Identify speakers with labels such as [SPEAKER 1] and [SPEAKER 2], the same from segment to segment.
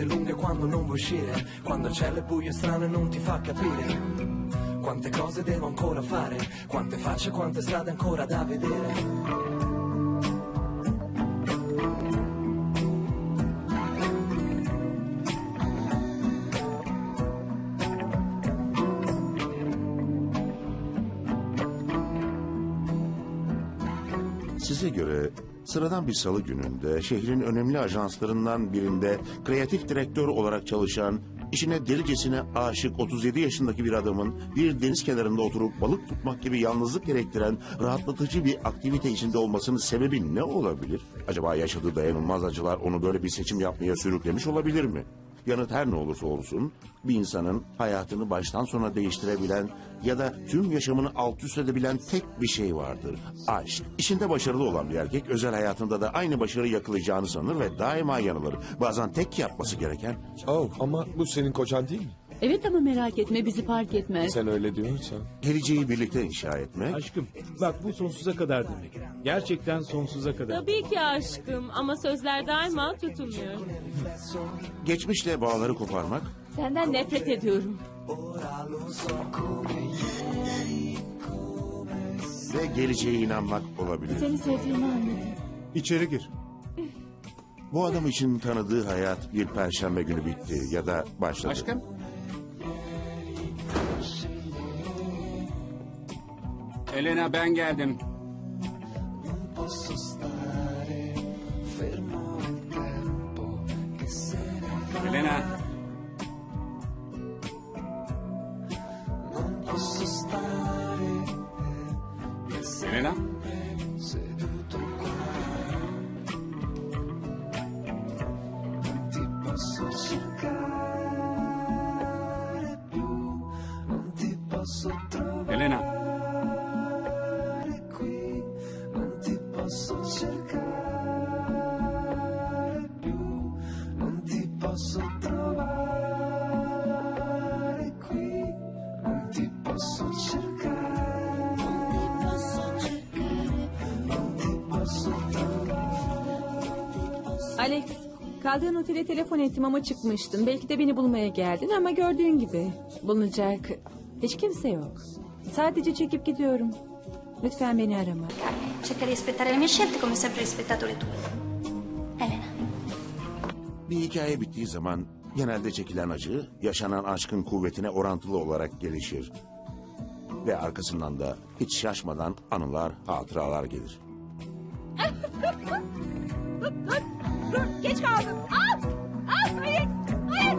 [SPEAKER 1] Giornate lunghe quando non vuoi uscire, quando il cielo è buio strano e non ti fa capire. Quante cose devo ancora fare, quante facce, quante strade ancora da vedere.
[SPEAKER 2] Sıradan bir salı gününde şehrin önemli ajanslarından birinde kreatif direktör olarak çalışan, işine delicesine aşık 37 yaşındaki bir adamın bir deniz kenarında oturup balık tutmak gibi yalnızlık gerektiren rahatlatıcı bir aktivite içinde olmasının sebebi ne olabilir? Acaba yaşadığı dayanılmaz acılar onu böyle bir seçim yapmaya sürüklemiş olabilir mi? Yanıt her ne olursa olsun bir insanın hayatını baştan sona değiştirebilen ya da tüm yaşamını alt üst edebilen tek bir şey vardır. Aşk. İşinde başarılı olan bir erkek özel hayatında da aynı başarı yakalayacağını sanır ve daima yanılır. Bazen tek yapması gereken
[SPEAKER 3] Oh, ama bu senin kocan değil mi?
[SPEAKER 4] Evet ama merak etme bizi fark etmez.
[SPEAKER 3] Sen öyle diyorsan.
[SPEAKER 2] geleceği birlikte inşa etmek
[SPEAKER 5] Aşkım bak bu sonsuza kadar demek. Gerçekten sonsuza kadar.
[SPEAKER 6] Tabii ki aşkım ama sözler daima tutulmuyor.
[SPEAKER 2] geçmişle bağları koparmak
[SPEAKER 6] Senden nefret ediyorum.
[SPEAKER 2] ve geleceğe inanmak olabilir.
[SPEAKER 4] Seni sevdiğimi anladım.
[SPEAKER 5] İçeri gir.
[SPEAKER 2] Bu adam için tanıdığı hayat bir perşembe günü bitti ya da başladı.
[SPEAKER 7] Aşkım. Elena ben geldim. Elena. Elena. Elena.
[SPEAKER 8] Alex, kaldığın otele telefon ettim ama çıkmıştın. Belki de beni bulmaya geldin ama gördüğün gibi bulunacak hiç kimse yok. Sadece çekip gidiyorum. Lütfen beni arama.
[SPEAKER 9] Cerca di rispettare le mie scelte come sempre rispettato le tue. Elena.
[SPEAKER 2] Bir hikaye bittiği zaman genelde çekilen acı yaşanan aşkın kuvvetine orantılı olarak gelişir. Ve arkasından da hiç şaşmadan anılar, hatıralar gelir.
[SPEAKER 6] Geç kaldım. Al! Al! Hayır! Hayır!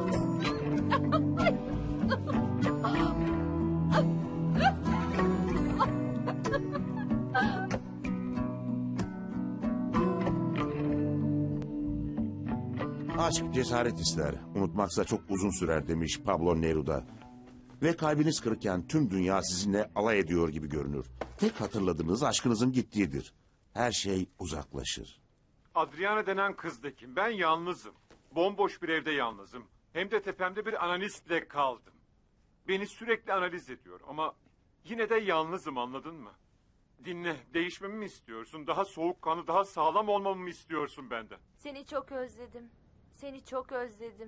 [SPEAKER 2] Aşk cesaret ister, unutmaksa çok uzun sürer demiş Pablo Neruda. Ve kalbiniz kırıkken tüm dünya sizinle alay ediyor gibi görünür. Tek hatırladığınız aşkınızın gittiğidir. Her şey uzaklaşır.
[SPEAKER 10] Adriana denen kız da kim? Ben yalnızım. Bomboş bir evde yalnızım. Hem de tepemde bir analistle kaldım. Beni sürekli analiz ediyor ama yine de yalnızım anladın mı? Dinle, değişmemi mi istiyorsun? Daha soğukkanlı, daha sağlam olmamı mı istiyorsun benden?
[SPEAKER 6] Seni çok özledim. Seni çok özledim.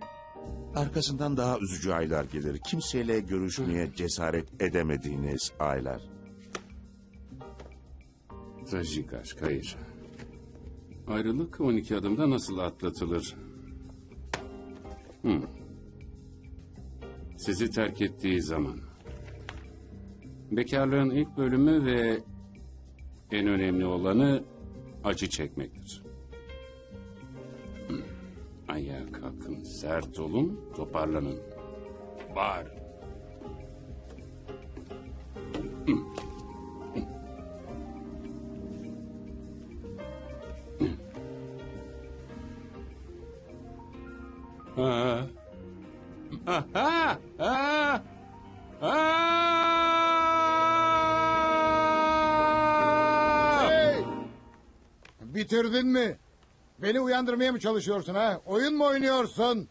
[SPEAKER 2] Arkasından daha üzücü aylar gelir. Kimseyle görüşmeye cesaret edemediğiniz aylar.
[SPEAKER 7] Trajik aşk hayır. Ayrılık 12 adımda nasıl atlatılır? Hmm. Sizi terk ettiği zaman. Bekarlığın ilk bölümü ve en önemli olanı acı çekmektir. Ayağa kalkın, sert olun, toparlanın. Bağır. Ha. Ha ha ha. Ha!
[SPEAKER 11] Bitirdin mi? Beni uyandırmaya mı çalışıyorsun ha? Oyun mu oynuyorsun?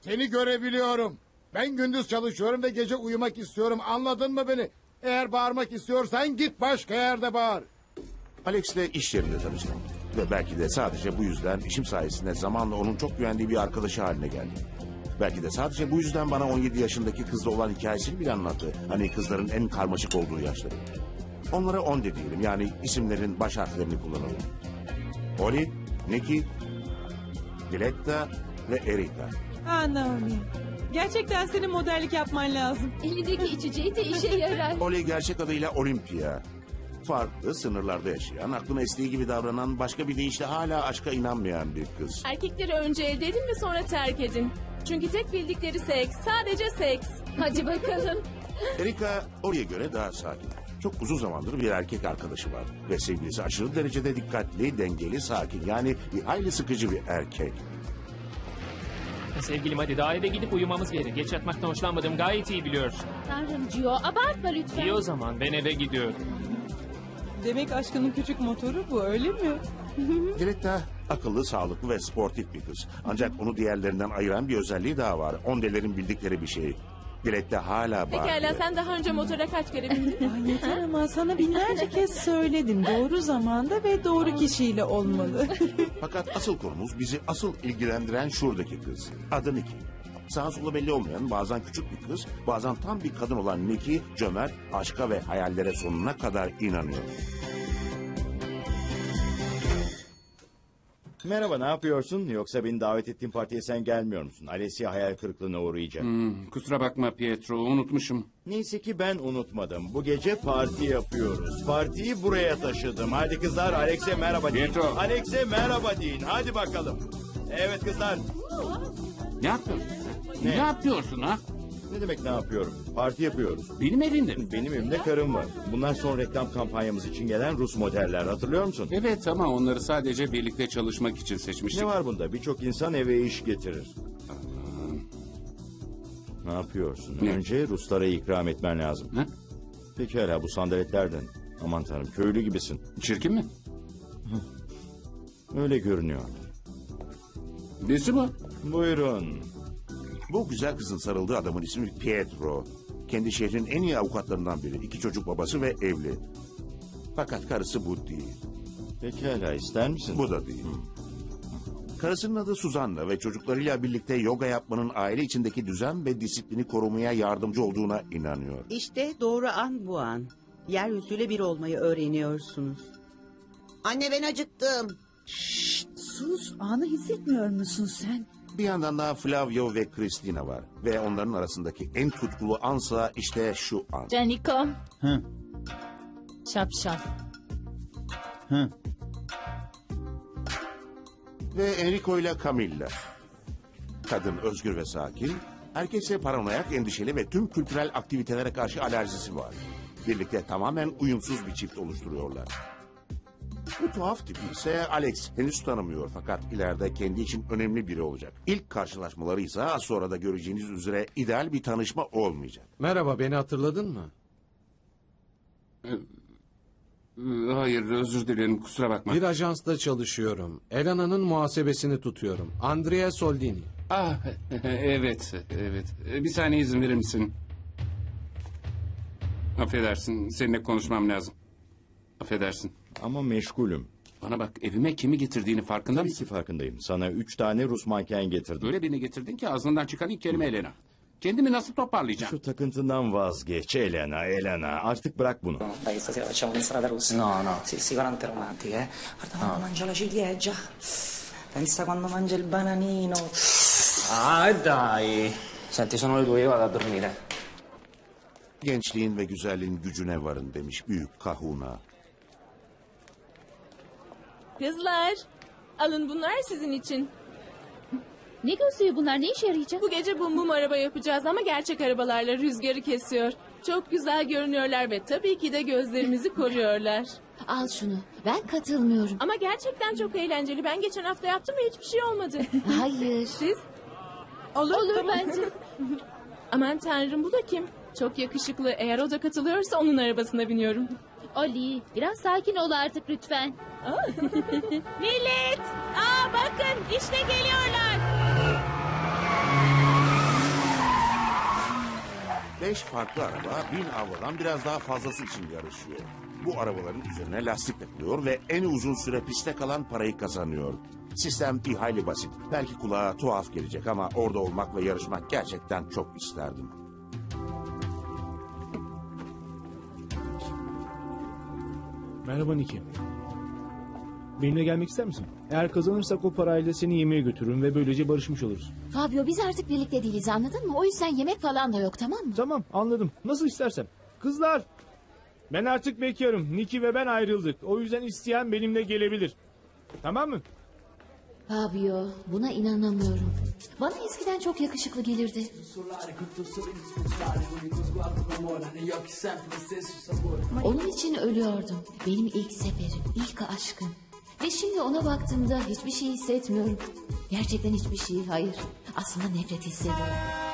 [SPEAKER 11] Seni görebiliyorum. Ben gündüz çalışıyorum ve gece uyumak istiyorum. Anladın mı beni? Eğer bağırmak istiyorsan git başka yerde bağır.
[SPEAKER 2] Alex'le iş yerinde tanıştım. Ve belki de sadece bu yüzden işim sayesinde zamanla onun çok güvendiği bir arkadaşı haline geldim. Belki de sadece bu yüzden bana 17 yaşındaki kızla olan hikayesini bile anlattı. Hani kızların en karmaşık olduğu yaşları. Onlara on de diyelim yani isimlerin baş harflerini kullanalım. Oli, Nikki, Diletta ve Erika.
[SPEAKER 12] Ah Naomi. Gerçekten senin modellik yapman lazım.
[SPEAKER 4] Elindeki içeceği de işe yarar.
[SPEAKER 2] Oli gerçek adıyla Olimpia. Farklı sınırlarda yaşayan, aklına estiği gibi davranan, başka bir deyişle hala aşka inanmayan bir kız.
[SPEAKER 6] Erkekleri önce elde edin ve sonra terk edin. Çünkü tek bildikleri seks. Sadece seks.
[SPEAKER 4] Hadi bakalım.
[SPEAKER 2] Erika Oli'ye göre daha sakin. Çok uzun zamandır bir erkek arkadaşı var. Ve sevgilisi aşırı derecede dikkatli, dengeli, sakin. Yani bir hayli sıkıcı bir erkek.
[SPEAKER 13] Sevgilim hadi daha eve gidip uyumamız gerek. Geç yatmaktan hoşlanmadığım gayet iyi biliyorsun.
[SPEAKER 4] Tanrım Gio abartma lütfen.
[SPEAKER 13] İyi o zaman ben eve gidiyorum.
[SPEAKER 12] Demek aşkının küçük motoru bu öyle mi?
[SPEAKER 2] Diletta akıllı, sağlıklı ve sportif bir kız. Ancak onu diğerlerinden ayıran bir özelliği daha var. Ondelerin bildikleri bir şey. Diletta hala
[SPEAKER 6] Pekala
[SPEAKER 2] bağırıyor.
[SPEAKER 6] sen daha önce motora kaç kere bindin?
[SPEAKER 12] Ay yeter ama sana binlerce kez söyledim. Doğru zamanda ve doğru kişiyle olmalı.
[SPEAKER 2] Fakat asıl konumuz bizi asıl ilgilendiren şuradaki kız. Adı Nikki. Sağa sola belli olmayan bazen küçük bir kız, bazen tam bir kadın olan Nikki, cömert, aşka ve hayallere sonuna kadar inanıyor.
[SPEAKER 14] Merhaba ne yapıyorsun? Yoksa beni davet ettiğin partiye sen gelmiyor musun? Alessia hayal kırıklığına uğrayacak.
[SPEAKER 7] Hmm, kusura bakma Pietro unutmuşum.
[SPEAKER 14] Neyse ki ben unutmadım. Bu gece parti yapıyoruz. Partiyi buraya taşıdım. Hadi kızlar Alex'e merhaba deyin.
[SPEAKER 7] Pietro.
[SPEAKER 14] Alex'e merhaba deyin. Hadi bakalım. Evet kızlar.
[SPEAKER 7] Ne yapıyorsun?
[SPEAKER 14] Ne?
[SPEAKER 7] Ne, yapıyorsun ha?
[SPEAKER 14] Ne demek ne yapıyorum? Parti yapıyoruz.
[SPEAKER 7] Benim evimde mi?
[SPEAKER 14] Benim evimde karım var. Bunlar son reklam kampanyamız için gelen Rus modeller hatırlıyor musun?
[SPEAKER 7] Evet ama onları sadece birlikte çalışmak için seçmiştik.
[SPEAKER 14] Ne var bunda? Birçok insan eve iş getirir. Ne yapıyorsun?
[SPEAKER 7] Ne?
[SPEAKER 14] Önce Ruslara ikram etmen lazım.
[SPEAKER 7] Ha?
[SPEAKER 14] Pekala bu sandaletlerden. Aman tanrım köylü gibisin.
[SPEAKER 7] Çirkin mi?
[SPEAKER 14] Öyle görünüyor.
[SPEAKER 7] Nesi bu?
[SPEAKER 14] Buyurun.
[SPEAKER 2] Bu güzel kızın sarıldığı adamın ismi Pietro. Kendi şehrin en iyi avukatlarından biri. İki çocuk babası ve evli. Fakat karısı bu değil.
[SPEAKER 14] Pekala ister misin?
[SPEAKER 2] Bu da değil. Karısının adı Suzanna ve çocuklarıyla birlikte yoga yapmanın aile içindeki düzen ve disiplini korumaya yardımcı olduğuna inanıyor.
[SPEAKER 15] İşte doğru an bu an. Yeryüzüyle bir olmayı öğreniyorsunuz.
[SPEAKER 16] Anne ben acıktım.
[SPEAKER 12] Sus anı hissetmiyor musun sen?
[SPEAKER 2] Bir yandan da Flavio ve Christina var. Ve onların arasındaki en tutkulu ansa işte şu an.
[SPEAKER 4] Canikom.
[SPEAKER 3] Hı.
[SPEAKER 4] Şapşal.
[SPEAKER 3] Hı.
[SPEAKER 2] Ve Enrico ile Camilla. Kadın özgür ve sakin. Erkekse paranoyak, endişeli ve tüm kültürel aktivitelere karşı alerjisi var. Birlikte tamamen uyumsuz bir çift oluşturuyorlar. Bu tuhaf tipi ise Alex henüz tanımıyor fakat ileride kendi için önemli biri olacak. İlk karşılaşmaları ise az sonra da göreceğiniz üzere ideal bir tanışma olmayacak.
[SPEAKER 5] Merhaba beni hatırladın mı?
[SPEAKER 7] Ee, Hayır özür dilerim kusura bakma.
[SPEAKER 5] Bir ajansta çalışıyorum. Elana'nın muhasebesini tutuyorum. Andrea Soldini.
[SPEAKER 7] Ah evet evet. Ee, Bir saniye izin verir misin? Affedersin seninle konuşmam lazım. Affedersin.
[SPEAKER 14] Ama meşgulüm.
[SPEAKER 7] Bana bak evime kimi getirdiğini farkında
[SPEAKER 14] Tabii
[SPEAKER 7] mısın?
[SPEAKER 14] ki farkındayım. Sana üç tane Rus manken getirdim.
[SPEAKER 7] Öyle birini getirdin ki ağzından çıkan ilk kelime Elena. Kendimi nasıl toparlayacağım?
[SPEAKER 14] Şu takıntından vazgeç Elena, Elena. Artık bırak bunu.
[SPEAKER 16] Dai, stasera facciamo un'insalata russa. No, no. Sì, sicuramente romantica, eh. Guarda quando mangia la ciliegia. Pensa quando mangia il bananino. Ah, dai. Senti, sono le due, io vado a dormire.
[SPEAKER 2] Gençliğin ve güzelliğin gücüne varın demiş büyük kahuna.
[SPEAKER 6] Kızlar alın bunlar sizin için.
[SPEAKER 4] Ne gözlüğü bunlar ne işe yarayacak?
[SPEAKER 6] Bu gece bum bum araba yapacağız ama gerçek arabalarla rüzgarı kesiyor. Çok güzel görünüyorlar ve tabii ki de gözlerimizi koruyorlar.
[SPEAKER 4] Al şunu. Ben katılmıyorum.
[SPEAKER 6] Ama gerçekten çok eğlenceli. Ben geçen hafta yaptım ve hiçbir şey olmadı.
[SPEAKER 4] Hayır.
[SPEAKER 6] Siz?
[SPEAKER 12] Olur,
[SPEAKER 4] Olur
[SPEAKER 12] tamam.
[SPEAKER 4] bence.
[SPEAKER 6] Aman tanrım bu da kim? Çok yakışıklı. Eğer o da katılıyorsa onun arabasına biniyorum.
[SPEAKER 4] Oli biraz sakin ol artık lütfen.
[SPEAKER 6] Millet! Aa bakın işte geliyorlar.
[SPEAKER 2] Beş farklı araba bin avladan biraz daha fazlası için yarışıyor. bu arabaların üzerine lastik takılıyor ve en uzun süre pistte kalan parayı kazanıyor. Sistem bir hayli basit. Belki kulağa tuhaf gelecek ama orada olmak ve yarışmak gerçekten çok isterdim.
[SPEAKER 17] Merhaba Niki. Benimle gelmek ister misin? Eğer kazanırsak o parayla seni yemeğe götürürüm ve böylece barışmış oluruz.
[SPEAKER 4] Fabio biz artık birlikte değiliz anladın mı? O yüzden yemek falan da yok tamam mı?
[SPEAKER 17] Tamam anladım. Nasıl istersen. Kızlar! Ben artık bekarım. Niki ve ben ayrıldık. O yüzden isteyen benimle gelebilir. Tamam mı?
[SPEAKER 4] Fabio buna inanamıyorum. Bana eskiden çok yakışıklı gelirdi. Onun için ölüyordum. Benim ilk seferim, ilk aşkım. Ve şimdi ona baktığımda hiçbir şey hissetmiyorum. Gerçekten hiçbir şey, hayır. Aslında nefret hissediyorum.